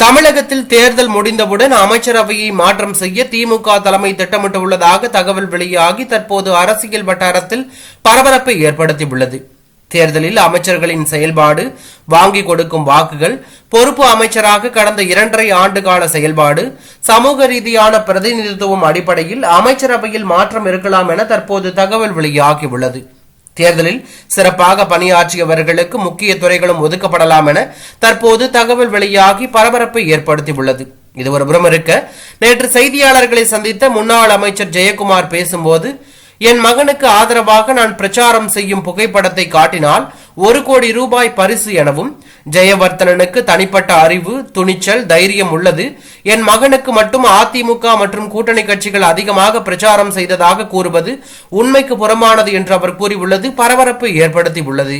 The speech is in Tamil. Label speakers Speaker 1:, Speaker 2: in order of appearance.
Speaker 1: தமிழகத்தில் தேர்தல் முடிந்தவுடன் அமைச்சரவையை மாற்றம் செய்ய திமுக தலைமை திட்டமிட்டுள்ளதாக தகவல் வெளியாகி தற்போது அரசியல் வட்டாரத்தில் பரபரப்பை ஏற்படுத்தியுள்ளது. தேர்தலில் அமைச்சர்களின் செயல்பாடு வாங்கி கொடுக்கும் வாக்குகள் பொறுப்பு அமைச்சராக கடந்த இரண்டரை ஆண்டுகால செயல்பாடு சமூக ரீதியான பிரதிநிதித்துவம் அடிப்படையில் அமைச்சரவையில் மாற்றம் இருக்கலாம் என தற்போது தகவல் வெளியாகியுள்ளது. தேர்தலில் சிறப்பாக பணியாற்றியவர்களுக்கு முக்கிய துறைகளும் ஒதுக்கப்படலாம் என தற்போது தகவல் வெளியாகி பரபரப்பை ஏற்படுத்தியுள்ளது. இது ஒரு புறம் இருக்க நேற்று செய்தியாளர்களை சந்தித்த முன்னாள் அமைச்சர் ஜெயக்குமார் பேசும்போது என் மகனுக்கு ஆதரவாக நான் பிரச்சாரம் செய்யும் புகைப்படத்தை காட்டினால் ஒரு கோடி ரூபாய் பரிசு எனவும் ஜெயவர்த்தனனுக்கு தனிப்பட்ட அறிவு துணிச்சல் தைரியம் உள்ளது. என் மகனுக்கு மட்டும் அதிமுக மற்றும் கூட்டணி கட்சிகள் அதிகமாக பிரச்சாரம் செய்ததாக கூறுவது உண்மைக்கு புறமானது என்று அவர் கூறியுள்ளது. பரபரப்பு ஏற்படுத்தியுள்ளது.